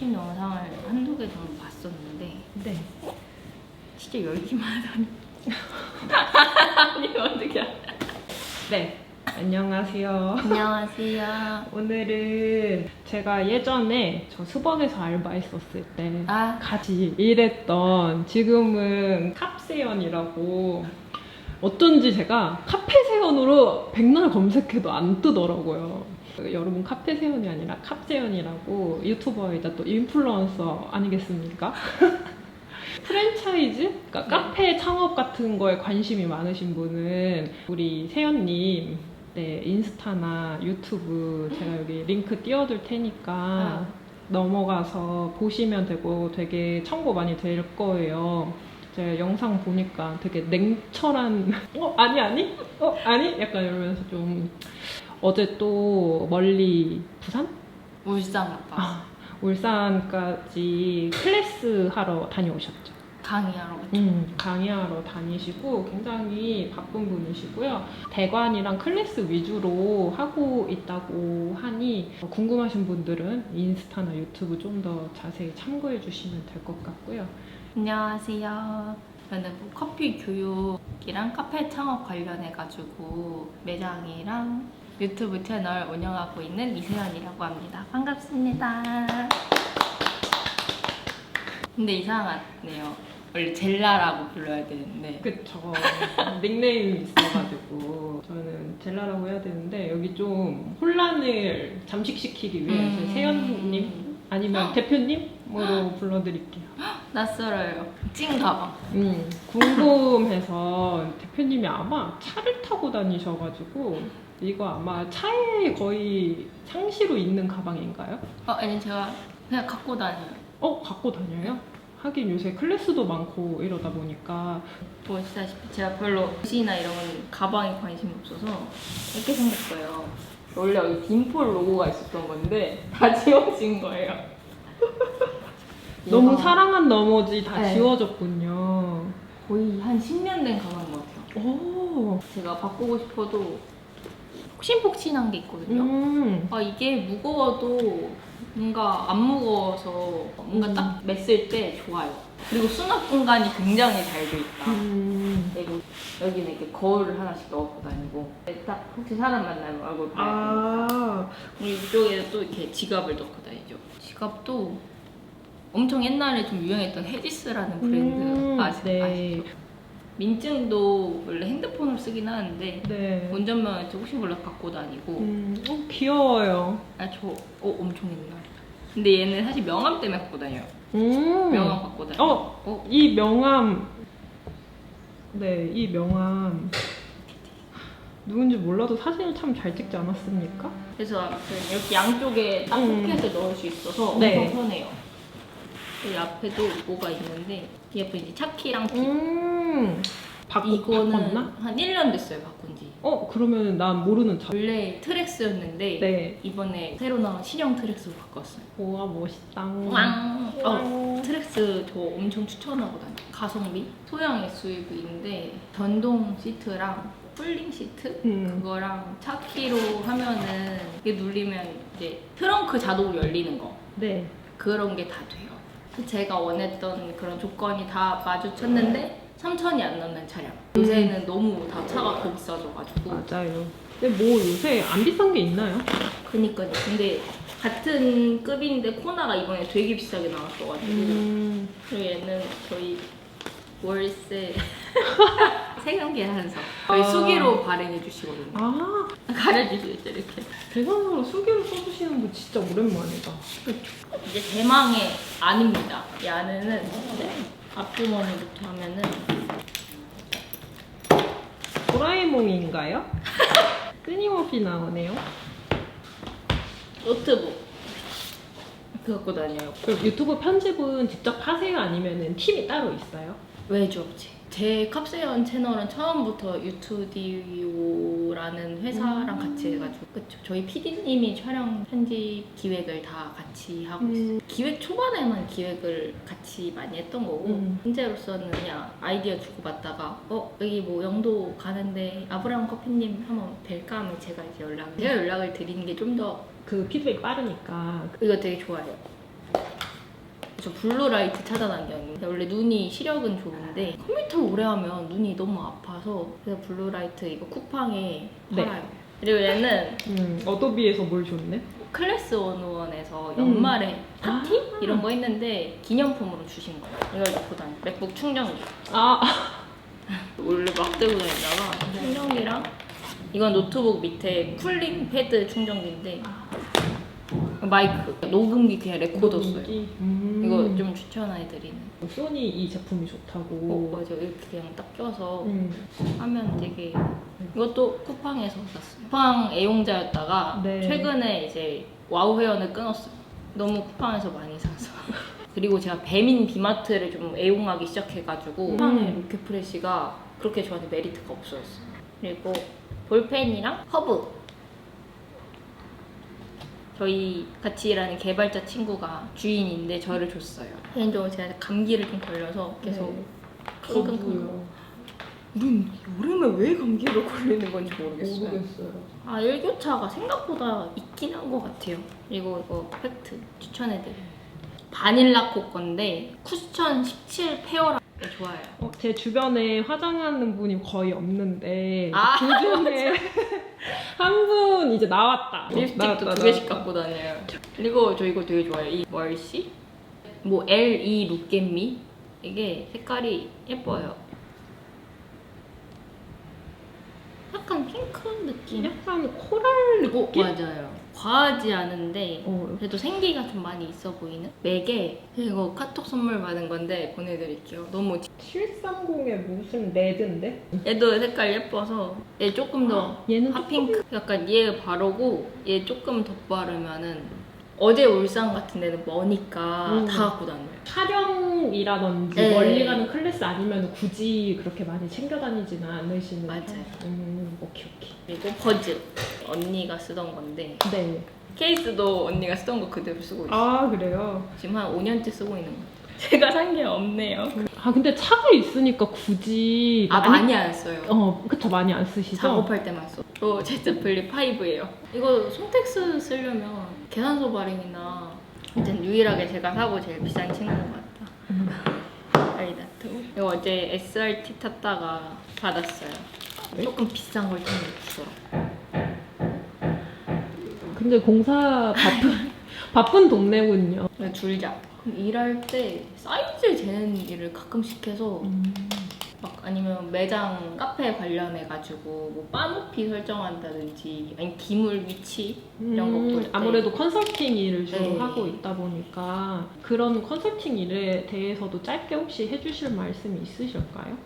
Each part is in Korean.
캡슐 영상을 한두 개 정도 봤었는데 네. 진짜 열기만 하다니 아니 어떻게 네. 안녕하세요. 안녕하세요 오늘은 제가 예전에 저 수박에서 알바했었을 때 아 같이 일했던 지금은 캅세연이라고 어쩐지 제가 카페세연으로 백날 검색해도 안 뜨더라고요. 여러분 카페세연이 아니라 캅세연이라고 유튜버이자 또 인플루언서 아니겠습니까? 프랜차이즈? 그러니까 카페 창업 같은 거에 관심이 많으신 분은 우리 세연님 네, 인스타나 유튜브 제가 여기 링크 띄워둘 테니까 아. 넘어가서 보시면 되고 되게 참고 많이 될 거예요. 제가 영상 보니까 되게 냉철한 어 아니 아니 어 아니 약간 이러면서 좀 어제 또 멀리 부산 울산 갔다 아, 울산까지 클래스 하러 다녀오셨죠. 강의하러 갔죠 음, 강의하러 다니시고 굉장히 바쁜 분이시고요. 대관이랑 클래스 위주로 하고 있다고 하니 궁금하신 분들은 인스타나 유튜브 좀 더 자세히 참고해 주시면 될 것 같고요. 안녕하세요 저는 뭐 커피 교육이랑 카페 창업 관련해가지고 매장이랑 유튜브 채널 운영하고 있는 이세연이라고 합니다. 반갑습니다. 근데 이상하네요. 원래 젤라라고 불러야 되는데 그쵸. 닉네임이 있어가지고 저는 젤라라고 해야 되는데 여기 좀 혼란을 잠식시키기 위해서 음. 세연님 아니면 대표님으로 불러드릴게요. 낯설어요. 찐 가방. 음, 궁금해서 대표님이 아마 차를 타고 다니셔가지고 이거 아마 차에 거의 상시로 있는 가방인가요? 어, 아니 제가 그냥 갖고 다녀요. 어, 갖고 다녀요? 하긴 요새 클래스도 많고 이러다 보니까 보시다시피 제가 별로 옷이나 이런 건 가방에 관심이 없어서 이렇게 생겼어요. 원래 여기 딘폴 로고가 있었던 건데 다 지워진 거예요. 너무 사랑한 나머지 다 네. 지워졌군요. 거의 한 10년 된 가방인 것 같아요. 오, 제가 바꾸고 싶어도 폭신폭신한 게 있거든요. 음, 아 이게 무거워도 뭔가 안 무거워서 뭔가 음. 딱 맸을 때 좋아요. 그리고 수납 공간이 굉장히 잘 돼 있다. 음. 그리고 여기는 이렇게 거울을 하나씩 넣고 다니고 딱 혹시 사람 만나면 얼굴 봐야 아, 그리고 이쪽에 또 이렇게 지갑을 넣고 다니죠. 지갑도 엄청 옛날에 좀 유행했던 헤디스라는 브랜드 음, 아시, 네. 아시죠? 민증도 원래 핸드폰으로 쓰긴 하는데 네. 운전면허도 혹시 몰라 갖고 다니고 음, 어, 귀여워요. 아저 어, 엄청 옛날 근데 얘는 사실 명함 때문에 갖고 다녀요 음. 명함 갖고 다녀 어, 어? 이 명함. 네, 이 명함. 누군지 몰라도 사진을 참 잘 찍지 않았습니까? 그래서 아무튼 이렇게 양쪽에 딱 음. 포켓을 넣을 수 있어서 네. 엄청 편해요 여기 앞에도 뭐가 있는데 예쁜 이제 차키랑 비 음. 바꾸, 이거는 바꿨나? 한 1년 됐어요 바꾼 지 어, 그러면 난 모르는 차. 원래 트랙스였는데 네. 이번에 새로 나온 신형 트랙스로 바꿨어요 우와, 멋있다. 왕! 어, 왕. 트랙스 저 엄청 추천하고 다녀요 가성비? 소형 SUV인데 전동 시트랑 쿨링 시트? 음. 그거랑 차키로 하면은 이게 누르면 이제 트렁크 자동으로 열리는 거 네. 그런 게 다 돼요. 그 제가 원했던 그런 조건이 다 마주쳤는데 3천이 안 넘는 차량. 요새는 너무 다 차가 더 비싸져가지고. 맞아요. 근데 뭐 요새 안 비싼 게 있나요? 그니까요. 근데 같은 급인데 코나가 이번에 되게 비싸게 나왔어가지고. 음. 그리고 얘는 저희 월세 세경계 한서 저희 아. 수기로 발행해 주시거든요. 아, 가려주시죠 이렇게. 계산으로 수기로 써주시는 거 진짜 오랜만이다. 이제 대망의 안입니다. 이 안에는 앞주머니부터 하면은 도라에몽인가요? 끊임없이 나오네요. 노트북 이렇게 갖고 다녀요. 그럼 유튜브 편집은 직접 하세요? 아니면 팀이 따로 있어요? 외주 업체. 제 캅세연 채널은 처음부터 유튜디오라는 회사랑 음. 같이 해가지고 그쵸. 저희 PD님이 촬영 편집 기획을 다 같이 하고 있어요. 음. 기획 초반에만 기획을 같이 많이 했던 거고 음. 현재로서는 그냥 아이디어 주고받다가 어 여기 뭐 영도 가는데 아브라함 커피님 한번 뵐까 하면 제가 이제 연락 제가 연락을 드리는 게 좀 더 그 피드백이 빠르니까. 이거 되게 좋아요. 저 블루라이트 차단 안경인데 원래 눈이 시력은 좋은데 컴퓨터 오래 하면 눈이 너무 아파서 그래서 블루라이트 이거 쿠팡에 네. 팔아요. 그리고 얘는 음, 어도비에서 뭘 줬네? 클래스 101에서 음. 연말에 파티 아. 이런 거 했는데 기념품으로 주신 거예요. 이걸 넣고 다니. 맥북 충전기. 아, 원래 막 들고 다니다가 충전기랑 이건 노트북 밑에 쿨링 패드 충전기인데 마이크 녹음기 그냥 레코더 써요. 음. 이거 좀 추천해 드리는. 소니 이 제품이 어, 좋다고. 맞아. 이렇게 그냥 딱 껴서 음. 하면 되게. 이것도 쿠팡에서 샀어요. 쿠팡 애용자였다가 네. 최근에 이제 와우 회원을 끊었어요. 너무 쿠팡에서 많이 사서. 그리고 제가 배민 비마트를 좀 애용하기 시작해가지고 음. 쿠팡의 로켓프레시가 그렇게 저한테 메리트가 없어졌어요. 그리고 볼펜이랑 허브. 저희 같이 일하는 개발자 친구가 주인인데 저를 줬어요. 개인적으로 제가 감기를 좀 걸려서 계속 네. 끙끙끙. 저도요. 우린 여름에 왜 감기로 걸리는 건지 모르겠어요. 모르겠어요. 아 일교차가 생각보다 있긴 한 것 같아요. 그리고 이거 팩트 추천해드려요. 바닐라 코 건데 쿠션 17 페어라 좋아요. 어, 제 주변에 화장하는 분이 거의 없는데 아, 그 중에 한 분 이제 나왔다. 립스틱도 나왔다, 두 개씩 나왔다. 갖고 다녀요. 그리고 저 이거 되게 좋아해요. 이 멀시? 뭐 L.E. 룩겟미? 이게 색깔이 예뻐요. 약간 핑크 느낌? 약간 코랄 어, 느낌? 맞아요. 과하지 않은데 어, 그래도 생기가 좀 많이 있어 보이는? 맥에 이거 카톡 선물 받은 건데 보내드릴게요. 너무 730에 무슨 레드인데? 얘도 색깔 예뻐서 얘 조금 더 얘는 핫핑크 약간 얘 바르고 얘 조금 더 바르면은 어제 울산 같은 데는 머니까 음. 다 갖고 다녀요. 촬영이라든지 네. 멀리 가는 클래스 아니면 굳이 그렇게 많이 챙겨 다니지는 않으시는 맞아요. 편? 음, 오케이 오케이. 그리고 버즈 언니가 쓰던 건데 네. 케이스도 언니가 쓰던 거 그대로 쓰고 있어요. 아 그래요? 지금 한 5년째 쓰고 있는 거 같아요. 제가 산 게 없네요. 아 근데 차가 있으니까 굳이 아 많이 안 써요. 어 그쵸 많이 안 쓰시죠? 작업할 때만 써. 저 Z 플립 5예요. 이거 손텍스 쓰려면 계산서 발행이나 일단 유일하게 제가 사고 제일 비싼 친구인 것 같다. 음. 아이다트. 이거 어제 SRT 탔다가 받았어요. 네? 조금 비싼 걸 챙겨주더라고. 근데 공사 바쁜 바쁜 동네군요. 줄자. 그럼 일할 때 사이 즈 재는 일을 가끔씩 해서 음. 막 아니면 매장 카페 관련해 가지고 뭐 바높이 설정한다든지 아니 기물 위치 이런. 음, 아무래도 컨설팅 일을 주로 네. 하고 있다 보니까 그런 컨설팅 일에 대해서도 짧게 혹시 해주실 말씀이 있으실까요?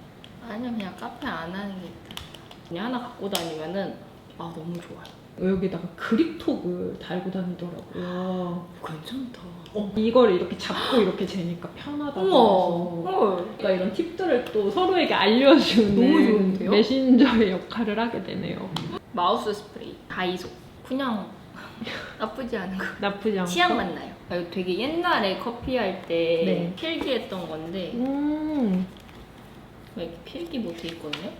아니면 그냥 카페 안 하는 게 있다. 그냥 하나 갖고 다니면은 아 너무 좋아요. 여기다가 그립톡을 달고 다니더라고요. 괜찮다. 어, 이걸 이렇게 잡고 이렇게 재니까 편하다고. 해서. 그러니까 이런 팁들을 또 서로에게 알려주는 너무 좋은데요? 메신저의 역할을 하게 되네요. 마우스 스프레이 다이소. 그냥 나쁘지 않은 거. 나쁘지 않고. 취향 맞나요? 아, 이거 되게 옛날에 커피 할 때 네. 필기했던 건데 음, 이렇게 필기 못돼 있거든요.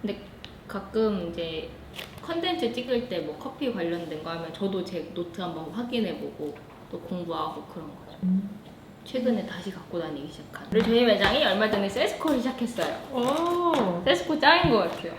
근데 가끔 이제 컨텐츠 찍을 때 뭐 커피 관련된 거 하면 저도 제 노트 한번 확인해보고 또 공부하고 그런 거죠. 음. 최근에 다시 갖고 다니기 시작한. 그리고 저희 매장이 얼마 전에 세스코를 시작했어요. 오. 세스코 짱인 것 같아요.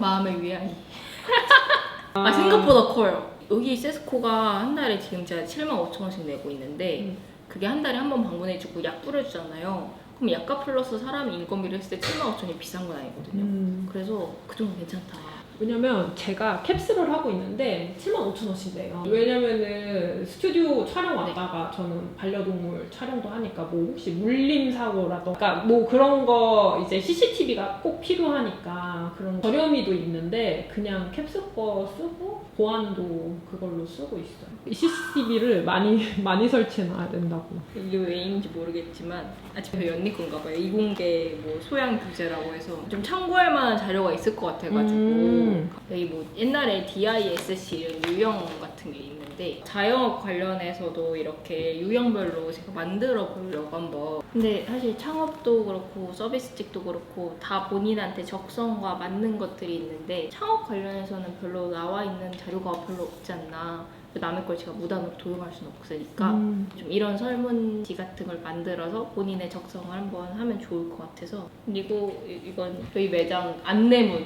마음의 위안이. 아, 아 생각보다 커요. 여기 세스코가 한 달에 지금 제가 7만 5천 원씩 내고 있는데 음. 그게 한 달에 한 번 방문해주고 약 뿌려주잖아요. 그럼 약값 플러스 사람이 인건비를 했을 때 7만 5천이 비싼 건 아니거든요. 음. 그래서 그 정도 괜찮다. 왜냐면 제가 캡슐을 하고 있는데 7만 5천 원씩 내요. 왜냐면은 스튜디오 촬영 왔다가 저는 반려동물 촬영도 하니까 뭐 혹시 물림 사고라던가 그러니까 뭐 그런 거 이제 CCTV가 꼭 필요하니까 그런 저렴이도 있는데 그냥 캡슐 거 쓰고 보안도 그걸로 쓰고 있어요. CCTV를 많이 많이 설치해 놔야 된다고. 이게 왜인지 모르겠지만 아직 저희 언니 건가 봐요. 이공계 뭐 소양 규제라고 해서 좀 참고할 만한 자료가 있을 것 같아가지고 음. 여기 뭐 옛날에 DISC 이런 유형 같은 게 있는데 자영업 관련해서도 이렇게 유형별로 제가 만들어 보려고 한번. 근데 사실 창업도 그렇고 서비스직도 그렇고 다 본인한테 적성과 맞는 것들이 있는데 창업 관련해서는 별로 나와 있는 자료가 별로 없지 않나. 남의 걸 제가 무단으로 도용할 수는 없으니까 음. 좀 이런 설문지 같은 걸 만들어서 본인의 적성을 한번 하면 좋을 것 같아서. 그리고 이- 이건 저희 매장 안내문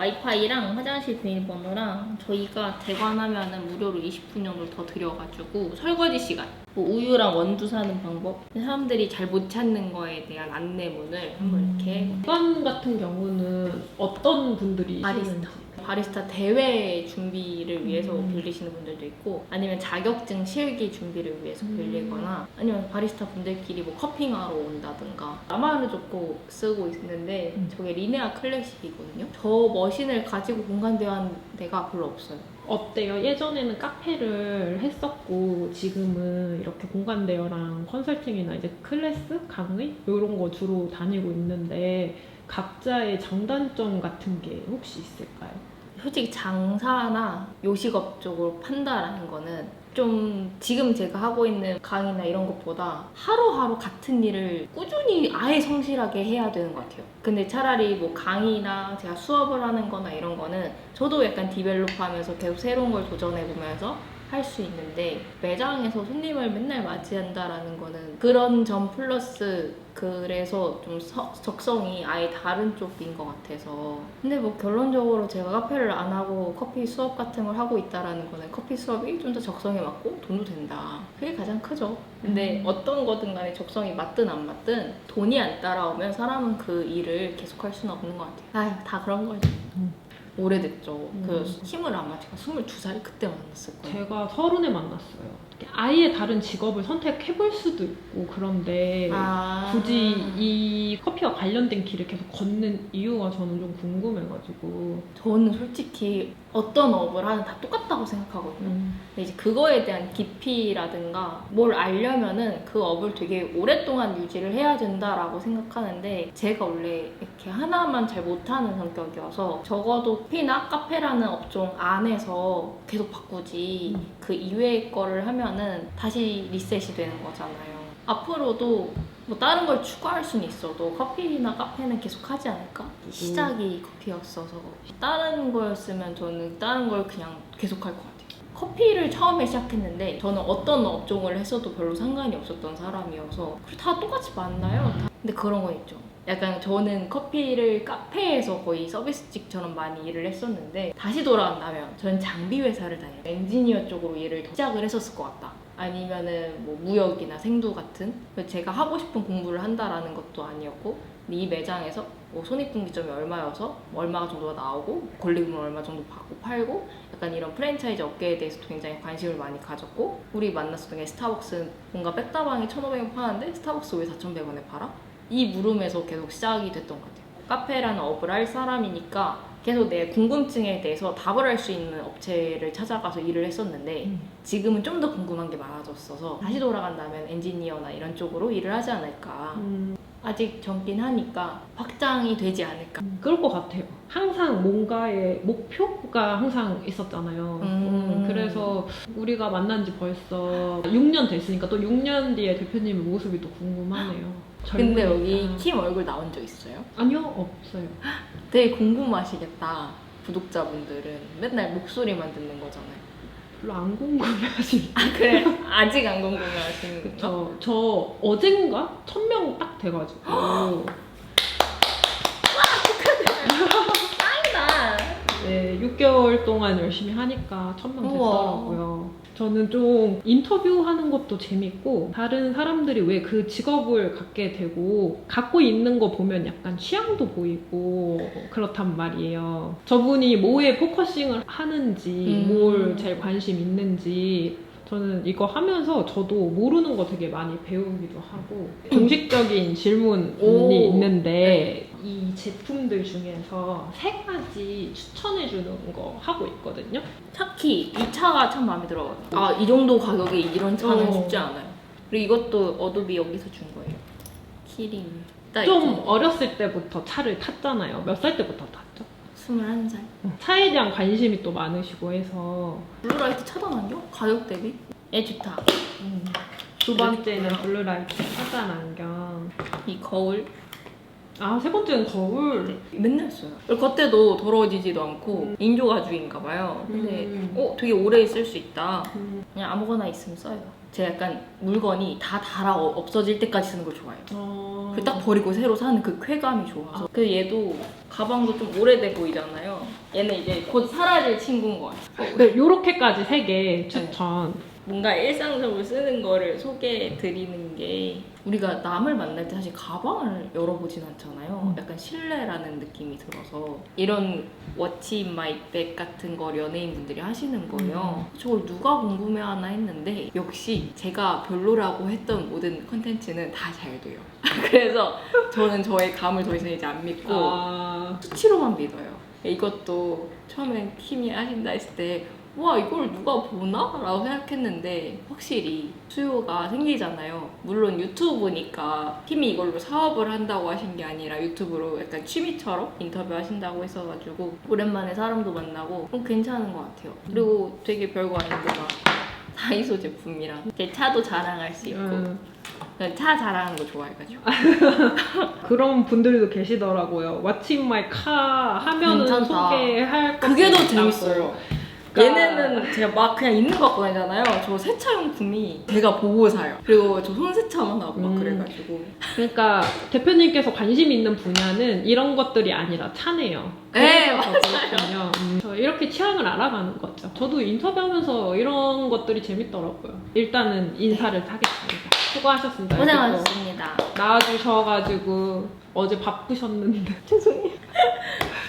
와이파이랑 화장실 비밀번호랑 저희가 대관하면은 무료로 20분 정도 더 드려가지고 설거지 시간 뭐 우유랑 원두 사는 방법 사람들이 잘 못 찾는 거에 대한 안내문을 한번 이렇게 관 같은 경우는 어떤 분들이 바리스타. 바리스타 대회 준비를 위해서 음. 빌리시는 분들도 있고 아니면 자격증 실기 준비를 위해서 음. 빌리거나 아니면 바리스타 분들끼리 뭐 커핑하러 온다든가 아마르조코 쓰고 있는데 음. 저게 리네아 클래식이거든요 저 머신을 가지고 공간대화한 데가 별로 없어요 어때요? 예전에는 카페를 했었고 지금은 이렇게 공간 대여랑 컨설팅이나 이제 클래스, 강의 이런 거 주로 다니고 있는데 각자의 장단점 같은 게 혹시 있을까요? 솔직히 장사나 요식업 쪽으로 판다라는 거는 좀 지금 제가 하고 있는 강의나 이런 것보다 하루하루 같은 일을 꾸준히 아예 성실하게 해야 되는 것 같아요. 근데 차라리 뭐 강의나 제가 수업을 하는 거나 이런 거는 저도 약간 디벨롭 하면서 계속 새로운 걸 도전해 보면서 할 수 있는데 매장에서 손님을 맨날 맞이한다라는 거는 그런 점 플러스 그래서 좀 서- 적성이 아예 다른 쪽인 것 같아서 근데 뭐 결론적으로 제가 카페를 안 하고 커피 수업 같은 걸 하고 있다라는 거는 커피 수업이 좀 더 적성에 맞고 돈도 된다 그게 가장 크죠 근데 음. 어떤 거든 간에 적성이 맞든 안 맞든 돈이 안 따라오면 사람은 그 일을 계속 할 수는 없는 것 같아요 아휴 다 그런 거죠 음. 오래됐죠 그 음. 힘을 아마 제가 22살 그때 만났을 거예요 제가 서른에 만났어요. 아예 다른 직업을 선택해볼 수도 있고 그런데 아. 굳이 이 커피와 관련된 길을 계속 걷는 이유가 저는 좀 궁금해가지고 저는 솔직히 어떤 업을 하든 다 똑같다고 생각하거든요. 근데 이제 그거에 대한 깊이라든가 뭘 알려면은 그 업을 되게 오랫동안 유지를 해야 된다라고 생각하는데 제가 원래 이렇게 하나만 잘 못하는 성격이어서 적어도 피나 카페라는 업종 안에서 계속 바꾸지 음. 그 이외의 거를 하면 은 다시 리셋이 되는 거잖아요. 앞으로도 뭐 다른 걸 추가할 수는 있어도 커피나 카페는 계속 하지 않을까? 시작이 커피였어서 다른 거였으면 저는 다른 걸 그냥 계속 할 것 같아요. 커피를 처음에 시작했는데 저는 어떤 업종을 했어도 별로 상관이 없었던 사람이어서 그리고 다 똑같이 맞나요? 다- 근데 그런 건 있죠. 약간 저는 커피를 카페에서 거의 서비스직처럼 많이 일을 했었는데 다시 돌아간다면 저는 장비 회사를 다녀요. 엔지니어 쪽으로 일을 더 시작을 했었을 것 같다. 아니면은 뭐 무역이나 생두 같은 제가 하고 싶은 공부를 한다라는 것도 아니었고 이 매장에서 뭐 손익분기점이 얼마여서 뭐 얼마 정도가 나오고 권리금을 얼마 정도 받고 팔고 약간 이런 프랜차이즈 업계에 대해서도 굉장히 관심을 많이 가졌고 우리 만났었던 게 스타벅스 뭔가 백다방에 1,500원 파는데 스타벅스 왜 4,100원에 팔아? 이 물음에서 계속 시작이 됐던 것 같아요. 카페라는 업을 할 사람이니까 계속 내 궁금증에 대해서 답을 할 수 있는 업체를 찾아가서 일을 했었는데 음. 지금은 좀 더 궁금한 게 많아졌어서 다시 돌아간다면 엔지니어나 이런 쪽으로 일을 하지 않을까. 음, 아직 젊긴 하니까 확장이 되지 않을까. 음, 그럴 것 같아요. 항상 뭔가의 목표가 항상 있었잖아요. 음. 음, 그래서 우리가 만난 지 벌써 6년 됐으니까 또 6년 뒤에 대표님의 모습이 또 궁금하네요. 근데 젊으니까. 여기 킴 얼굴 나온 적 있어요? 아니요 없어요. 되게 궁금하시겠다. 구독자분들은 맨날 목소리만 듣는 거잖아요. 별로 안 궁금해하시죠. 아 그래 아직 안 궁금해하시는 거죠? 저, 저 어젠가 천명 딱 돼가지고 짱이다. 네 6개월 동안 열심히 하니까 천명 우와. 됐더라고요. 저는 좀 인터뷰하는 것도 재밌고 다른 사람들이 왜 그 직업을 갖게 되고 갖고 있는 거 보면 약간 취향도 보이고 그렇단 말이에요. 저분이 뭐에 포커싱을 하는지 음. 뭘 제일 관심 있는지 저는 이거 하면서 저도 모르는 거 되게 많이 배우기도 하고 공식적인 질문이 오. 있는데 이 제품들 중에서 세 가지 추천해 주는 거 하고 있거든요. 차키 이 차가 참 마음에 들어요. 아 이 정도 가격에 이런 차는 어. 쉽지 않아요. 그리고 이것도 어도비 여기서 준 거예요. 키링. 딱좀 어렸을 때부터 차를 탔잖아요. 몇 살 때부터 탔죠? 21살. 차에 대한 관심이 또 많으시고 해서 블루라이트 차단 안경? 가격 대비? 애 좋다. 두 번째는 블루라이트 차단 안경 이 거울. 아, 세 번째는 거울. 맨날 써요. 그리고 겉에도 더러워지지도 않고 음. 인조 가죽인가 봐요. 근데 음. 어 되게 오래 쓸 수 있다. 음. 그냥 아무거나 있으면 써요. 제가 약간 물건이 다 달아 어- 없어질 때까지 쓰는 걸 좋아해요. 어... 그딱 버리고 새로 사는 그 쾌감이 좋아서. 그 얘도 가방도 좀 오래돼 보이잖아요. 얘는 이제 곧 사라질 친구인 것 같아요. 네, 요렇게까지 세 개 추천. 뭔가 일상적으로 쓰는 거를 소개해 드리는 게 우리가 남을 만날 때 사실 가방을 열어보진 않잖아요. 음. 약간 신뢰라는 느낌이 들어서 이런 워치 인 마이 백 같은 걸 연예인분들이 하시는 거예요. 저걸 누가 궁금해하나 했는데 역시 제가 별로라고 했던 모든 컨텐츠는 다 잘 돼요. 그래서 저는 저의 감을 더 이상 이제 안 믿고 아, 수치로만 믿어요. 이것도 처음엔 킴이 하신다 했을 때, 와, 이걸 누가 보나? 라고 생각했는데, 확실히 수요가 생기잖아요. 물론 유튜브니까 킴이 이걸로 사업을 한다고 하신 게 아니라 유튜브로 약간 취미처럼 인터뷰 하신다고 했어가지고, 오랜만에 사람도 만나고, 어, 괜찮은 것 같아요. 그리고 되게 별거 아닌데, 막, 다이소 제품이랑 제 차도 자랑할 수 있고, 음, 차 자랑하는 거 좋아해가지고. 그런 분들도 계시더라고요. What's in my car 하면은 괜찮다. 소개할 것 그게 더. 재밌어요. 그러니까- 얘네는 제가 막 그냥 있는 거 갖고 다니잖아요. 저 세차용품이 제가 보고 사요. 그리고 저 손세차만 하고 막 음. 그래가지고. 그러니까 대표님께서 관심 있는 분야는 이런 것들이 아니라 차네요. 네, 그렇군요. 음, 저 이렇게 취향을 알아가는 거죠. 저도 인터뷰하면서 이런 것들이 재밌더라고요. 일단은 인사를 하겠습니다. 수고하셨습니다. 이렇게 고생하셨습니다. 또 나와주셔가지고 어제 바쁘셨는데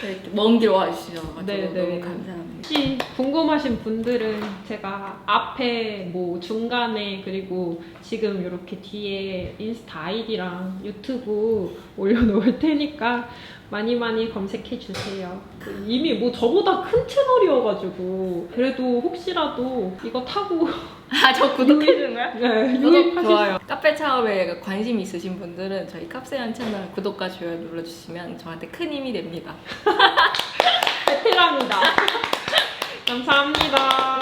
이렇게 먼 길 와주셔가지고 네, 네. 너무 감사합니다. 혹시 궁금하신 분들은 제가 앞에 뭐 중간에 그리고 지금 이렇게 뒤에 인스타 아이디랑 유튜브 올려놓을 테니까 많이 많이 검색해 주세요. 그 이미 뭐 저보다 큰 채널이어가지고 그래도 혹시라도 이거 타고 아, 저 구독해주는 거야? 네, 구독 유입하실 좋아요. 카페 차업에 관심 있으신 분들은 저희 캅세연 채널 구독과 좋아요 눌러주시면 저한테 큰 힘이 됩니다. 베테랑이다. 감사합니다.